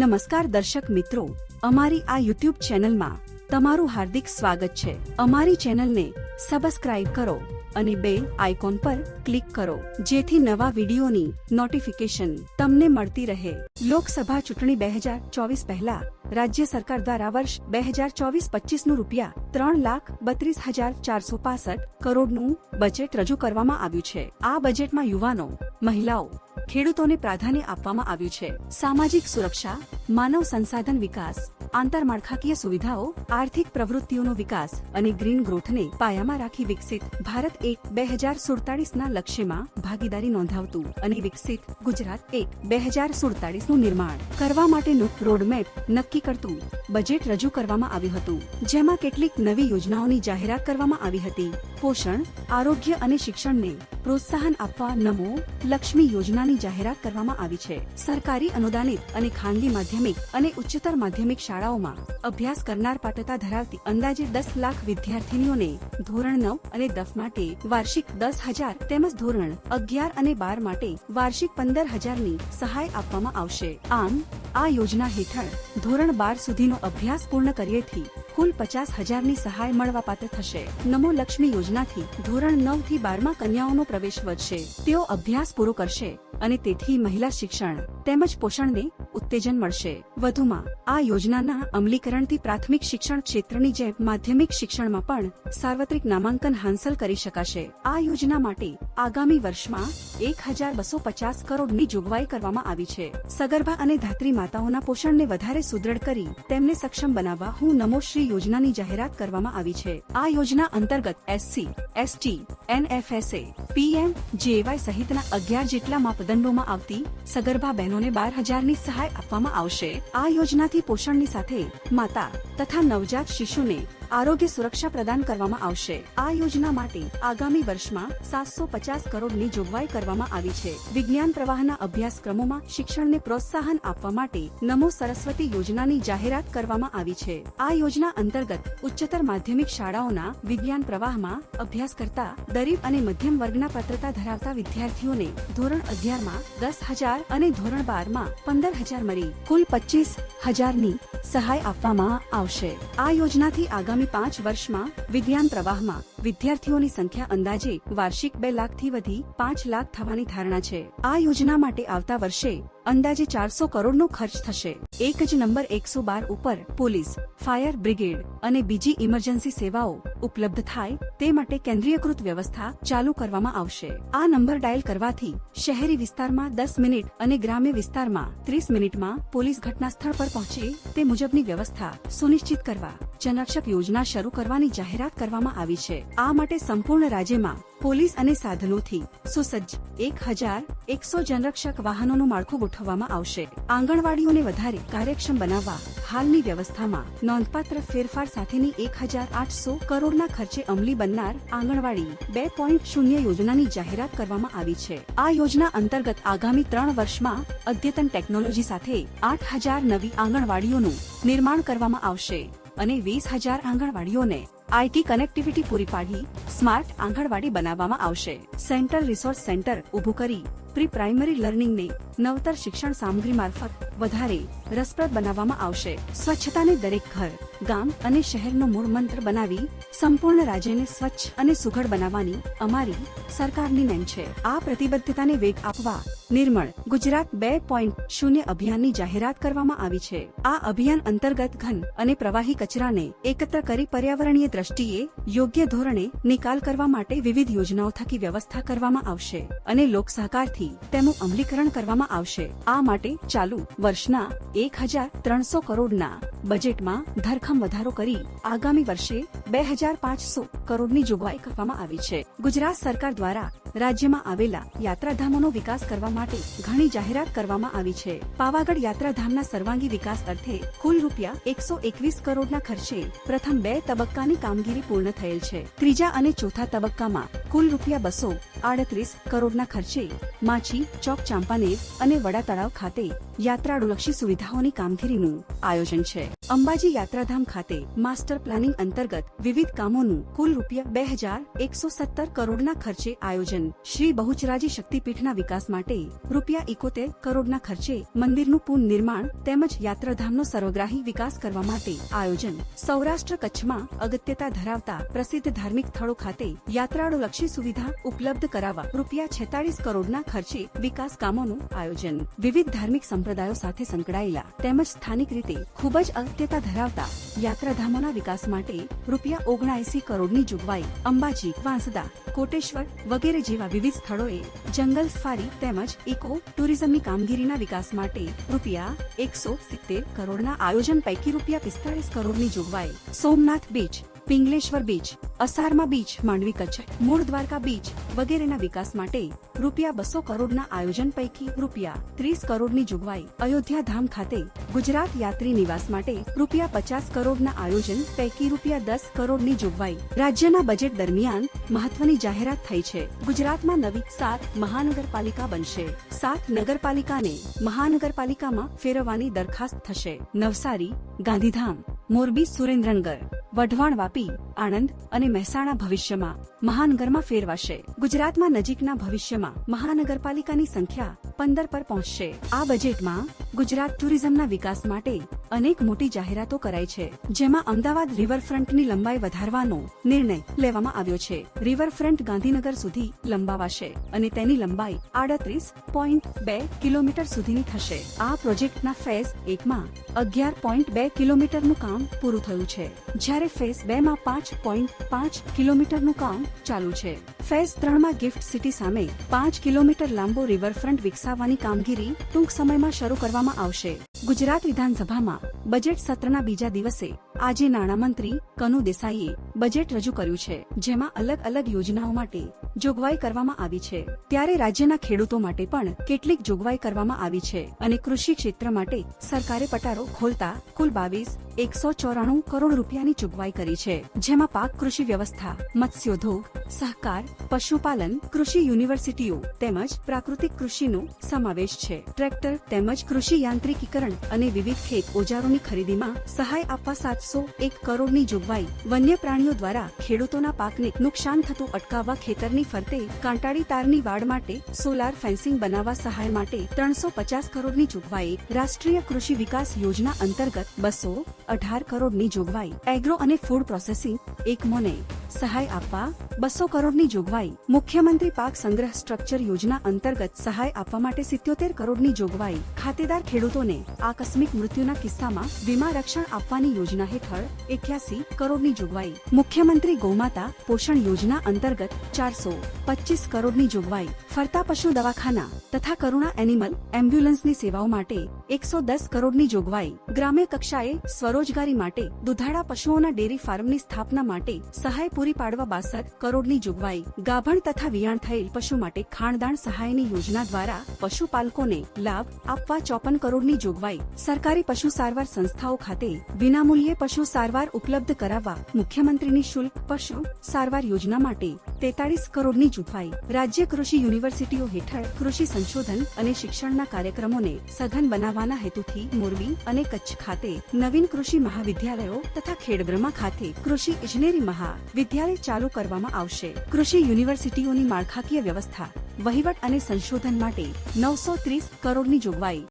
નમસ્કાર દર્શક મિત્રો, અમારી આ યુટ્યુબ ચેનલમાં તમારું હાર્દિક સ્વાગત છે. અમારી ચેનલને સબસ્ક્રાઇબ કરો અને બે આઇકોન પર ક્લિક કરો, જેથી નવા વિડીયોની નોટિફિકેશન તમને મળતી રહે. લોકસભા ચૂંટણી બે હજાર ચોવીસ પહેલા રાજ્ય સરકાર દ્વારા વર્ષ બે હજાર ચોવીસ પચીસનું રૂપિયા ત્રણ લાખ બત્રીસ હજાર ચારસો પાસઠ કરોડનું બજેટ રજૂ કરવામાં આવ્યું છે. આ બજેટમાં યુવાનો, મહિલાઓ ખેડૂતોને પ્રાધાન્ય આપવામાં આવ્યું છે. સામાજિક સુરક્ષા માનવ સંસાધન વિકાસ આંતરમાળખાકીય સુવિધાઓ, આર્થિક પ્રવૃત્તિઓનો વિકાસ અને ગ્રીન ગ્રોથને પાયામાં રાખી વિકસિત ભારત એક બે હજાર સુડતાલીસના લક્ષ્યમાં ભાગીદારી નોંધાવતું અને વિકસિત ગુજરાત એક બે હજાર સુડતાલીસનું નિર્માણ કરવા માટેનું રોડમેપ નક્કી કરતું બજેટ રજૂ કરવામાં આવ્યું હતું. જેમાં કેટલીક નવી યોજનાઓની જાહેરાત કરવામાં આવી હતી. પોષણ, આરોગ્ય અને શિક્ષણને પ્રોત્સાહન આપવા નમો લક્ષ્મી યોજનાની જાહેરાત કરવામાં આવી છે. સરકારી અનુદાનિત અને ખાનગી માધ્યમિક અને ઉચ્ચતર માધ્યમિક શાળાઓમાં અભ્યાસ કરનાર પાत्रતા ધરાવતી અંદાજે દસ લાખ વિદ્યાર્થીનીઓને ધોરણ નવ અને દસ માટે વાર્ષિક દસ હજાર તેમજ ધોરણ અગિયાર અને બાર માટે વાર્ષિક પંદર હજારની સહાય આપવામાં આવશે. આમ, આ યોજના હેઠળ ધોરણ બાર સુધીનો અભ્યાસ પૂર્ણ કર્યેથી કુલ પચાસ હજારની સહાય મળવાપાત્ર થશે. નમો લક્ષ્મી યોજનાથી ધોરણ નવથી બારમાં કન્યાઓનો પ્રવેશ વધશે. તેઓ અભ્યાસ પૂરો કરશે અને તેથી મહિલા શિક્ષણ તેમજ પોષણને ઉત્તેજન મળશે. વધુમાં, આ યોજનાના અમલીકરણથી પ્રાથમિક શિક્ષણ ક્ષેત્રની જેમ માધ્યમિક શિક્ષણમાં પણ સાર્વત્રિક નામાંકન હાંસલ કરી શકાશે. આ યોજના માટે આગામી વર્ષમાં એક હજાર બસો પચાસ કરોડની જોગવાઈ કરવામાં આવી છે. સગર્ભા અને ધાત્રી માતાઓના પોષણને વધારે સુદૃઢ કરી તેમને સક્ષમ બનાવવા હું નમોશ્રી યોજનાની જાહેરાત કરવામાં આવી છે. આ યોજના અંતર્ગત SC ST NFSA PM JAY સહિતના અગિયાર જેટલા માપદંડોમાં આવતી સગર્ભા બહેનોને બાર હજારની સહાય આપવામાં આવશે. આ યોજનાથી પોષણની સાથે માતા તથા નવજાત શિશુને આરોગ્ય સુરક્ષા પ્રદાન કરવામાં આવશે. આ યોજના માટે આગામી વર્ષમાં સાતસો પચાસ કરોડની જોગવાઈ કરવામાં આવી છે. વિજ્ઞાન પ્રવાહના અભ્યાસક્રમોમાં શિક્ષણને પ્રોત્સાહન આપવા માટે નમો સરસ્વતી યોજનાની જાહેરાત કરવામાં આવી છે. આ યોજના અંતર્ગત ઉચ્ચતર માધ્યમિક શાળાઓના વિજ્ઞાન પ્રવાહમાં અભ્યાસ કરતા ગરીબ અને મધ્યમ વર્ગના પાત્રતા ધરાવતા વિદ્યાર્થીઓને ધોરણ અગિયારમાં દસ હજાર અને ધોરણ બારમાં પંદર હજાર મળી. કુલ પચીસ હજારની સહાય આપવામાં આવશે. આ યોજનાથી આગામી પાંચ વર્ષમાં વિજ્ઞાન પ્રવાહમાં વિદ્યાર્થીઓની સંખ્યા અંદાજે વાર્ષિક બે લાખથી વધી પાંચ લાખ થવાની ધારણા છે. આ યોજના માટે આવતા વર્ષે અંદાજે ચારસો કરોડનો ખર્ચ થશે. એક જ નંબર એકસો બાર ઉપર પોલીસ, ફાયર બ્રિગેડ અને બીજી ઇમરજન્સી સેવાઓ ઉપલબ્ધ થાય તે માટે કેન્દ્રીયકૃત વ્યવસ્થા ચાલુ કરવામાં આવશે. આ નંબર ડાયલ કરવાથી શહેરી વિસ્તારમાં દસ મિનિટ અને ગ્રામ્ય વિસ્તારમાં ત્રીસ મિનિટમાં પોલીસ ઘટના સ્થળ પર પહોંચે તે મુજબની વ્યવસ્થા સુનિશ્ચિત કરવા જનરક્ષક યોજના શરૂ કરવાની જાહેરાત કરવામાં આવી છે. આ માટે સંપૂર્ણ રાજ્યમાં પોલીસ અને સાધનોથી સુસજ્જ એક હજાર એકસો જનરક્ષક વાહનોનું માળખું ગોઠવવામાં આવશે. આંગણવાડીઓને વધારે કાર્યક્ષમ બનાવવા હાલની વ્યવસ્થામાં નોંધપાત્ર ફેરફાર સાથેની એક હજાર આઠસો કરોડના ખર્ચે અમલી બનનાર આંગણવાડી બે પોઈન્ટ શૂન્ય યોજનાની જાહેરાત કરવામાં આવી છે. આ યોજના અંતર્ગત આગામી ત્રણ વર્ષમાં અદ્યતન ટેકનોલોજી સાથે આઠ હજાર નવી આંગણવાડીઓનું નિર્માણ કરવામાં આવશે. અને વીસ હજાર આંગણવાડીઓને આઈટી કનેક્ટિવિટી પૂરી પાડી સ્માર્ટ આંગણવાડી બનાવવામાં આવશે. સેન્ટ્રલ રિસોર્સ સેન્ટર ઉભું કરી પ્રી પ્રાઇમરી લર્નિંગને નવતર શિક્ષણ સામગ્રી મારફત વધારે રસપ્રદ બનાવવામાં આવશે. સ્વચ્છતાને દરેક ઘર, ગામ અને શહેરનો મૂળ મંત્ર બનાવી સંપૂર્ણ રાજ્યને સ્વચ્છ અને સુઘડ બનાવવાની અમારી સરકારની નેમ છે. આ પ્રતિબદ્ધતાને વેગ આપવા નિર્મળ ગુજરાત બે પોઈન્ટ શૂન્ય અભિયાનની જાહેરાત કરવામાં આવી છે. આ અભિયાન અંતર્ગત ઘન અને પ્રવાહી કચરાને એકત્ર કરી પર્યાવરણીય દ્રષ્ટિએ યોગ્ય ધોરણે નિકાલ કરવા માટે વિવિધ યોજનાઓ થકી વ્યવસ્થા કરવામાં આવશે અને લોક સહકારથી તેનું અમલીકરણ કરવામાં આવશે. આ માટે ચાલુ વર્ષના એક હજાર ત્રણસો કરોડના બજેટમાં ધરખમ વધારો કરી આગામી વર્ષે બે હજાર પાંચસો કરોડની જોગવાઈ કરવામાં આવી છે. ગુજરાત સરકાર દ્વારા રાજ્યમાં આવેલા યાત્રાધામોનો વિકાસ કરવા માટે ઘણી જાહેરાત કરવામાં આવી છે. પાવાગઢ યાત્રાધામના સર્વાંગી વિકાસ અર્થે કુલ રૂપિયા એકસો એકવીસ કરોડના ખર્ચે પ્રથમ બે તબક્કાની કામગીરી પૂર્ણ થયેલ છે. ત્રીજા અને ચોથા તબક્કામાં કુલ રૂપિયા બસો આડત્રીસ કરોડના ખર્ચે માછી, ચોક ચાંપાનેર અને વડા તળાવ ખાતે યાત્રાળુલક્ષી સુવિધાઓની કામગીરીનું આયોજન છે. અંબાજી યાત્રાધામ ખાતે માસ્ટર પ્લાનિંગ અંતર્ગત વિવિધ કામોનું કુલ રૂપિયા બે હજાર એકસો સત્તર કરોડના ખર્ચે આયોજન. શ્રી બહુચરાજી શક્તિપીઠના વિકાસ માટે રૂપિયા ઇકોતેર કરોડના ખર્ચે મંદિરનું પુનઃનિર્માણ તેમજ યાત્રાધામનો સર્વગ્રાહી વિકાસ કરવા માટે આયોજન. સૌરાષ્ટ્ર કચ્છમાં અગત્યતા ધરાવતા પ્રસિદ્ધ ધાર્મિક સ્થળો ખાતે યાત્રાળુલક્ષી સુવિધા ઉપલબ્ધ કરાવવા રૂપિયા છેતાળીસ કરોડના ખર્ચે વિકાસ કામોનું આયોજન. વિવિધ ધાર્મિક સંપ્રદાયો સાથે સંકળાયેલા તેમજ સ્થાનિક રીતે ખૂબ જ અગત્યતા ધરાવતા યાત્રાધામોના વિકાસ માટે રૂપિયા ઓગણએસી કરોડની જોગવાઈ, અંબાજી, વાંસદા, કોટેશ્વર વગેરે જેવા વિવિધ સ્થળોએ જંગલ સફારી તેમજ ઇકો ટુરિઝમની કામગીરીના વિકાસ માટે રૂપિયા એકસો સિત્તેર કરોડના આયોજન પૈકી રૂપિયા પિસ્તાળીસ કરોડની જોગવાઈ. Somnath beach Pingleshwar beach, Asarma beach, Mandvi Kutch, Mul Dwarka beach વગેરેના વિકાસ માટે રૂપિયા બસો કરોડના આયોજન પૈકી રૂપિયા ત્રીસ કરોડની જોગવાઈ અયોધ્યા ધામ ખાતે ગુજરાત યાત્રી નિવાસ માટે રૂપિયા પચાસ કરોડના આયોજન પૈકી રૂપિયા દસ કરોડની જોગવાઈ રાજ્યના બજેટ દરમિયાન મહત્વની જાહેરાત થઈ છે. ગુજરાતમાં નવી સાત મહાનગરપાલિકા બનશે. સાત નગરપાલિકાને મહાનગરપાલિકામાં ફેરવવાની દરખાસ્ત થશે. નવસારી, ગાંધીધામ, મોરબી સુરેન્દ્રનગર વઢવાણ વાપી. આણંદ અને મહેસાણા ભવિષ્યમાં મહાનગરમાં ફેરવાશે. ગુજરાતમાં નજીકના ભવિષ્યમાં મહાનગરપાલિકાની સંખ્યા પંદર પર પહોંચશે. આ બજેટમાં ગુજરાત ટુરિઝમના વિકાસ માટે અનેક મોટી જાહેરાતો કરાઈ છે. જેમાં અમદાવાદ રિવરફ્રન્ટની લંબાઈ વધારવાનો નિર્ણય લેવામાં આવ્યો છે. રિવરફ્રન્ટ ગાંધીનગર સુધી લંબાવાશે અને તેની લંબાઈ આડત્રીસ પોઈન્ટ બે કિલોમીટર સુધીની થશે. આ પ્રોજેક્ટના ફેઝ એકમાં અગિયાર પોઈન્ટ બે કિલોમીટરનું કામ પૂરું થયું છે. જ્યારે ફેઝ બે માં પાંચ પોઈન્ટ પાંચ કિલોમીટરનું કામ ચાલુ છે. ફેઝ ત્રણમાં ગિફ્ટ સિટી સામે પાંચ કિલોમીટર લાંબો રિવરફ્રન્ટ વિકસાવવાની કામગીરી ટૂંક સમયમાં શરૂ કરવામાં આવશે. ગુજરાત વિધાનસભામાં બજેટ સત્રના બીજા દિવસે આજે નાણામંત્રી કનુ દેસાઈએ બજેટ રજૂ કર્યું છે, જેમાં અલગ અલગ યોજનાઓ માટે જોગવાઈ કરવામાં આવી છે. ત્યારે રાજ્યના ખેડૂતો માટે પણ કેટલીક જોગવાઈ કરવામાં આવી છે અને કૃષિ ક્ષેત્ર માટે સરકારે પટારો ખોલતા કુલ બાવીસ, એકસો ચોરાણું કરોડ રૂપિયાની જોગવાઈ કરી છે, જેમાં પાક કૃષિ વ્યવસ્થા, મત્સ્યોદ્યોગ, સહકાર પશુપાલન, કૃષિ યુનિવર્સિટીઓ તેમજ પ્રાકૃતિક કૃષિનો સમાવેશ છે. ટ્રેક્ટર તેમજ કૃષિ યાંત્રિકીકરણ અને વિવિધ ખેત ઓજારોની ખરીદીમાં સહાય આપવા સાતસો એક કરોડની જોગવાઈ વન્ય પ્રાણીઓ દ્વારા ખેડૂતોના પાકને નુકસાન થતું અટકાવવા ખેતરની ફરતે કાંટાળી તારની વાડ માટે સોલાર ફેન્સિંગ બનાવવા સહાય માટે ત્રણસો પચાસ કરોડની જોગવાઈ રાષ્ટ્રીય કૃષિ વિકાસ યોજના અંતર્ગત બસો અઢાર કરોડની જોગવાઈ એગ્રો અને ફૂડ પ્રોસેસિંગ એકમોને સહાય આપવા બસો કરોડની જોગવાઈ મુખ્યમંત્રી પાક સંગ્રહ સ્ટ્રક્ચર યોજના અંતર્ગત સહાય આપવા માટે સિત્યોતેર કરોડની જોગવાઈ. ખાતેદાર ખેડૂતોને આકસ્મિક મૃત્યુના કિસ્સામાં વીમા રક્ષણ આપવાની યોજના હેઠળ એક્યાસી કરોડની જોગવાઈ. મુખ્યમંત્રી ગૌમાતા પોષણ યોજના અંતર્ગત ચારસો પચીસ કરોડની જોગવાઈ. ફરતા પશુ દવાખાના તથા કરુણા એનિમલ એમ્બ્યુલન્સની સેવાઓ માટે એકસો દસ કરોડની જોગવાઈ. ગ્રામ્ય કક્ષાએ સ્વરોજગારી માટે, દુધાળા પશુઓના ડેરી ફાર્મની સ્થાપના માટે સહાય પૂરી પાડવા બાસઠ કરોડની જોગવાઈ. ગાભણ તથા વિયાણ થયેલ પશુ માટે ખાણદાણ સહાયની યોજના દ્વારા પશુપાલકોને લાભ આપવા ચોપન કરોડની જોગવાઈ. સરકારી પશુ સારવાર સંસ્થાઓ ખાતે વિનામૂલ્યે પશુ સારવાર ઉપલબ્ધ કરાવવા મુખ્યમંત્રીની શુલ્ક પશુ સારવાર યોજના માટે તેતાળીસ કરોડની જોગવાઈ. રાજ્ય કૃષિ યુનિવર્સિટીઓ હેઠળ કૃષિ સંશોધન અને શિક્ષણના કાર્યક્રમોને સઘન બનાવવાના હેતુથી મોરબી અને કચ્છ ખાતે નવીન કૃષિ મહાવિદ્યાલયો તથા ખેડબ્રહ્મા ખાતે કૃષિ ઇજનેરી મહાવિદ્યાલય ચાલુ કરવામાં આવશે. કૃષિ યુનિવર્સિટીઓની માળખાકીય વ્યવસ્થા, વહીવટ અને સંશોધન માટે નવસો ત્રીસ કરોડની જોગવાઈ